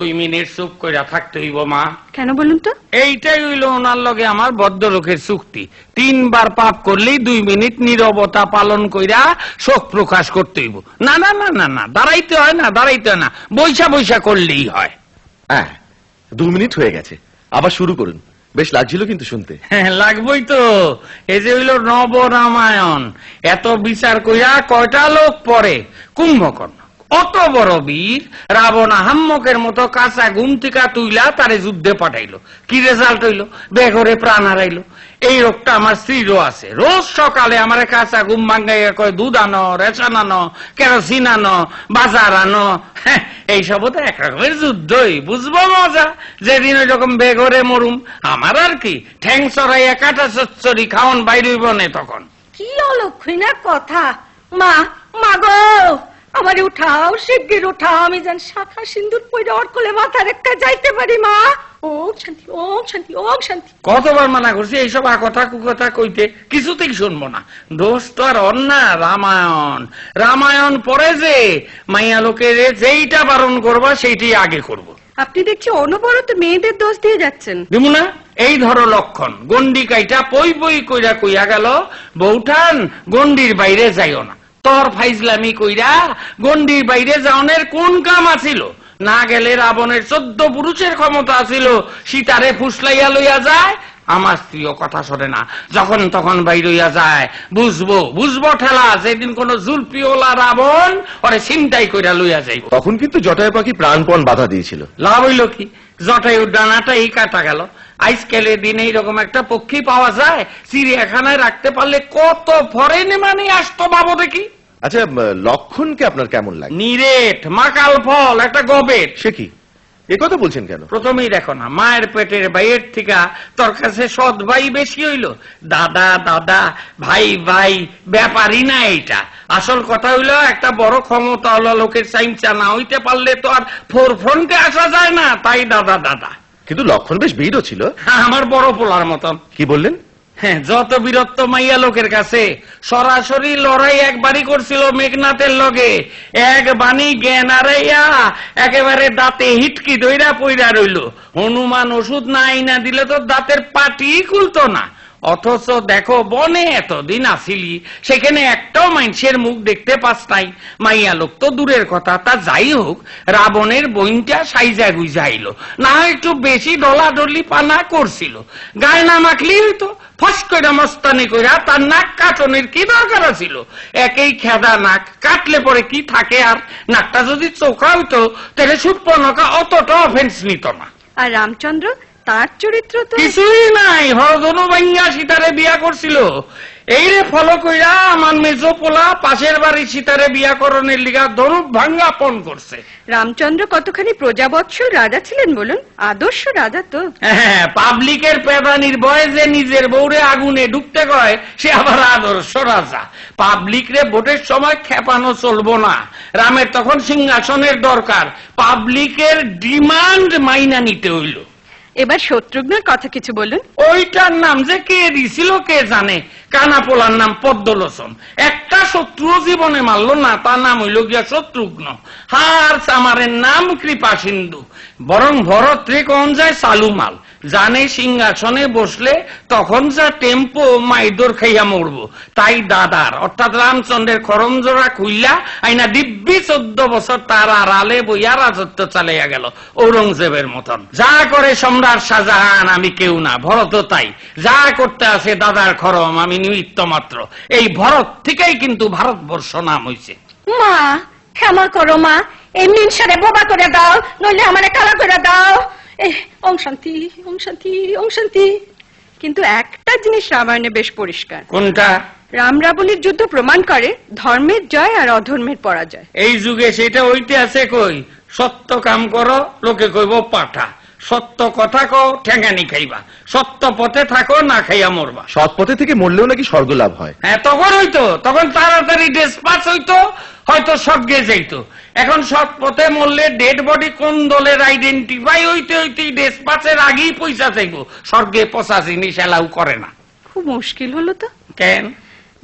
দুই মিনিট চুপ কইরা থাকতে হইব মা। কেন বলুন তো? এইটাই হইল ওনার লগে আমার বদ্ধ লোকের চুক্তি। তিনবার পাপ করলেই দুই মিনিট নীরবতা পালন কইরা শোক প্রকাশ করতে হইব। না না না না না দাঁড়াইতে হয় না দাঁড়াইতে হয় না। বৈশা বৈশা করলেই হয়। হ্যাঁ দু মিনিট হয়ে গেছে। আবার শুরু করুন। বেশ লাগছিল কিন্তু শুনতে। হ্যাঁ, লাগবই তো। এই যে হইল নব রামায়ণ এত বিচার কইরা কয়টা লোক পরে কুম্ভকর্ণ। অত বড় বীর রাবণ আহাম্মকের মতো কাঁচা ঘুম থেকে তুইলা তারে যুদ্ধে পাঠাইলো। কি রেজাল্ট হইল? বেঘরে প্রাণ হারাইলো। এই রোগটা আমার স্ত্রীরও আছে। রোজ সকালে আমার কাঁচা ঘুম ভাঙ্গাইয়া কয় দুধ আনো রেশন আনো কেরোসিন আনো বাজার আনো। হ্যাঁ, এইসবও তো এক রকমের যুদ্ধই। বুঝব মজা। যেদিন ওই রকম বেঘরে মরুম আমার আর কি। ঠ্যাং চড়াইয়া কাটা চচ্চড়ি খাওন বাইরইব নে তখন। কি অলক্ষণের কথা। মা মা গো! আমারে উঠাও শিগগির উঠাও আমি যেন শাখা সিন্দুর পইরা ওর কোলে মাথা রেখা যাইতে পারি মা। ও শান্তি ও শান্তি ও শান্তি। কতবার মানা করছি এইসব কথা কুকথা কইতে কিছুতেই শুনব না। দোষ তো আর অন্যা রামায়ণ। রামায়ণ পরে যে মাইয়া লোকের যেইটা বারণ করবা সেইটাই আগে করব। আপনি দেখছি অনবরত মেয়েদের দোষ দিয়ে যাচ্ছেন। দিমু না? এই ধরো লক্ষণ। গন্ডি কাইটা পই পই কইরা কইয়া গেল বৌঠান গন্ডির বাইরে যাইও না। তোর ফাইজলামি কইরা গন্ডির বাইরে যাওনের কোন কাম আছিল? না গেলে রাবণের চোদ্দ পুরুষের ক্ষমতা আছিল। সীতারে ফুসলাইয়া লইয়া যায় আমার স্ত্রীও কথা শোনে না। যখন তখন বাইরইয়া যায় বুঝব বুঝব ঠেলা যেদিন কোন জুলপিওলা রাবণ ওরে চিন্তাই কইরা লইয়া যাইব। তখন কিন্তু জটায়ু পাখি প্রাণপণ বাধা দিয়েছিল। লাভ হইল কি? জটায়ু ডানাটাই কাটা গেল। আজকালের দিনে এইরকম একটা পক্ষী পাওয়া যায় চিড়িয়াখানায় রাখতে পারলে কত ফরেন মানে আসতো বাবু দেখি। আচ্ছা লক্ষণ লক্ষণকে আপনার কেমন লাগে? নিরেট মাকাল ফল একটা গবেট। সে কি? এ কথা বলছেন কেন? প্রথমেই দেখো না মায়ের পেটের বাইয়ের থেকে তোর কাছে সৎ ভাই বেশি হইল। দাদা দাদা ভাই ভাই ব্যাপারই না এইটা। আসল কথা হইল একটা বড় ক্ষমতা হলো লোকের চাইমচা না হইতে পারলে তো আর ফোর ফ্রন্টে আসা যায় না তাই দাদা দাদা। কিন্তু লক্ষণ বেশ ভিড়ও ছিল। হ্যাঁ, আমার বড় পোলার মতন। কি বললেন? হ্যাঁ যত বীরত্ব মাইয়া লোকের কাছে, সরাসরি লড়াই একবারই করছিল মেঘনাথের লগে। এক বাণী জ্ঞান আরাইয়া একেবারে দাঁতে হিটকি দইরা পইরা রইল। হনুমান ওষুধ না আইনা দিলে তো দাঁতের পাটি খুলতো না। অথচ দেখো বনে এতদিন আসিলি, সেখানে একটাও মানুষের মুখ দেখতে পাস নাই। মাইয়া লোক তো দূরের কথা, তা যাই হোক, রাবণের বইনটা সাইজা গুইজাইল না একটু বেশি ডলাডলি পানা করছিল। গায়ে না মাখলি হইতো, ফস করে মস্তানি কইরা তার নাক কাটনের কি দরকার ছিল একেই খেদা নাক, কাটলে পরে কি থাকে আর? নাকটা যদি চোখা হইতো, তাহলে সুপ্পনকা অতটা অফেন্স নিত না। আর রামচন্দ্র তার চরিত্র তো কিছুই নাই। হরধনু ভাঙ্গা সীতারে বিয়া করছিল। এই রে ফলো কইরা আমার মেজো পোলা পাশের বাড়ি সীতারে বিয়া করণের লিগা ধনুক ভাঙ্গা পণ করছে। রামচন্দ্র কতখানি প্রজাবৎসল রাজা ছিলেন বলুন? আদর্শ রাজা তো। হ্যাঁ পাবলিকের পেদানির বয়ে যে নিজের বউরে আগুনে ঢুকতে কয় সে আবার আদর্শ রাজা। পাবলিক রে ভোটের সময় খেপানো চলবো না। রামের তখন সিংহাসনের দরকার। পাবলিকের ডিমান্ড মাইনা নিতে হইল। এবার শত্রুঘ্নের কথা কিছু বলুন। ওইটার নাম যে কে দিছিল কে জানে? কানা পোলার নাম পদ্মলোচন। একটা শত্রু জীবনে মারলো না, তার নাম হইল গিয়া শত্রুঘ্ন। হার চামারের নাম কৃপা সিন্ধু। বরং ভরত কোন যায় সালুমাল জানে সিংহাসনে বসলে তখন যা টেম্পো মাইদর খাইয়া মরবো। তাই দাদার, অর্থাৎ রামচন্দ্রের খরমজোড়া খুইলা আইনা দিব্যি চোদ্দ বছর তার আড়ালে বইয়া রাজত্ব চালাইয়া গেল, ঔরঙ্গজেবের মতন। যা করে সম্রাট শাহজাহান, আমি কেউ না ভরত তাই। যা করতে আছে দাদার খরম, আমি নিমিত্ত মাত্র এই ভরত থেকেই কিন্তু ভারতবর্ষ নাম হইছে। মা ক্ষমা করো মা এই মিনসারে বোবা করে দাও নইলে আমারে কালা করে দাও। শান্তি শান্তি শান্তি। কিন্তু একটা জিনিস রামায়ণে বেশ পরিষ্কার। কোনটা? রাম রাবণের যুদ্ধ প্রমাণ করে ধর্মের জয় আর অধর্মের পরাজয়। এই যুগে সেটা হইতে আছে কই? সত্য কাম করো লোকে কইব পাঠা। সত্য কথা কও ঠেঙ্গানি খাইবা। সত্য পথে থাকো না খাইয়া মরবা। সৎ পথে থেকে মরলেও নাকি স্বর্গ লাভ হয়। হ্যাঁ তখন হইতো। তখন তাড়াতাড়ি ডেসপাস হইতো হয়তো স্বর্গে যাইতো। এখন সৎ পথে মরলে ডেড বডি কোন দলের আইডেন্টিফাই হইতে হইতে ডেসপাসের আগেই পয়সা চাইব। স্বর্গে পচা জিনিস এলাও করে না। খুব মুশকিল হলো তো। কেন?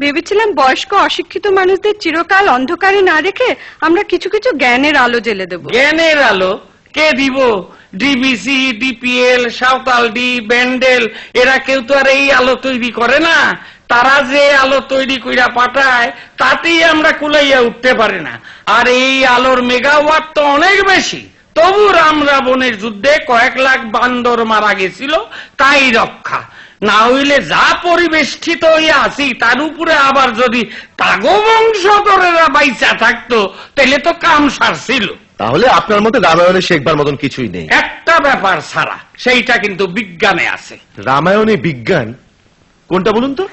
ভেবেছিলাম বয়স্ক অশিক্ষিত মানুষদের চিরকাল অন্ধকারে না রেখে আমরা কিছু কিছু জ্ঞানের আলো জেলে দেব। জ্ঞানের আলো? কে দিব? DBC DPL Santal D Bandel এরা কেউ তো আর এই আলো তৈরি করে না। তারা যে আলো তৈরি কইরা পাঠায়, তাতেই আমরা কুলাইয়া উঠতে পারি না। আর এই আলোর মেগাওয়াট তো অনেক বেশি। তবু রাম রাবণের যুদ্ধে কয়েক লাখ বান্দর মারা গেছিল, তাই রক্ষা। না হইলে যা পরিবেষ্টিত হইয়া আছি, তার উপরে আবার যদি তাগো বংশধরেরা বাইচা থাকতো, তাহলে তো কাম সারছিল। তাহলে আপনার মতে রামায়ণে শেখবার মতন কিছুই নেই। একটা ব্যাপার ছাড়া সেইটা কিন্তু বিজ্ঞানে আছে। রামায়ণে বিজ্ঞান? কোনটা বলুন তো?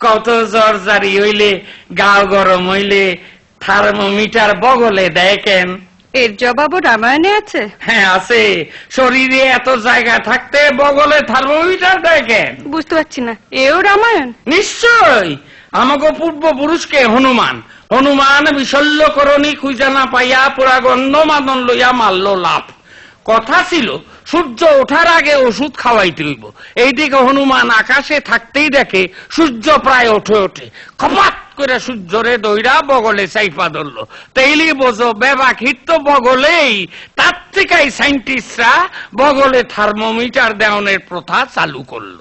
কত জ্বর জারি হইলে গাও গরম হইলে থার্মোমিটার বগলে দেখেন। এর জবাবও রামায়ণে আছে। হ্যাঁ আছে। শরীরে এত জায়গা থাকতে বগলে থার্মোমিটার দেখেন। বুঝতে পারছি না। এও রামায়ণ? নিশ্চয় আমাকে পূর্বপুরুষকে হনুমান হনুমান বিশল্য করণী খুঁজা না পাইয়া পুরা গন্ধ মাদন লইয়া মারল লাভ কথা ছিল, সূর্য ওঠার আগে ওষুধ খাওয়াইতে হইব এইদিকে হনুমান আকাশে থাকতেই দেখে, সূর্য প্রায় ওঠে ওঠে। কপাত করে সূর্যরে দইরা বগলে চাইপা ধরলো। তেইলি বোঝো বেবাক হিট তো বগলেই তার থেকেই সাইন্টিস্টরা বগলে থার্মোমিটার দেওয়ানের প্রথা চালু করল।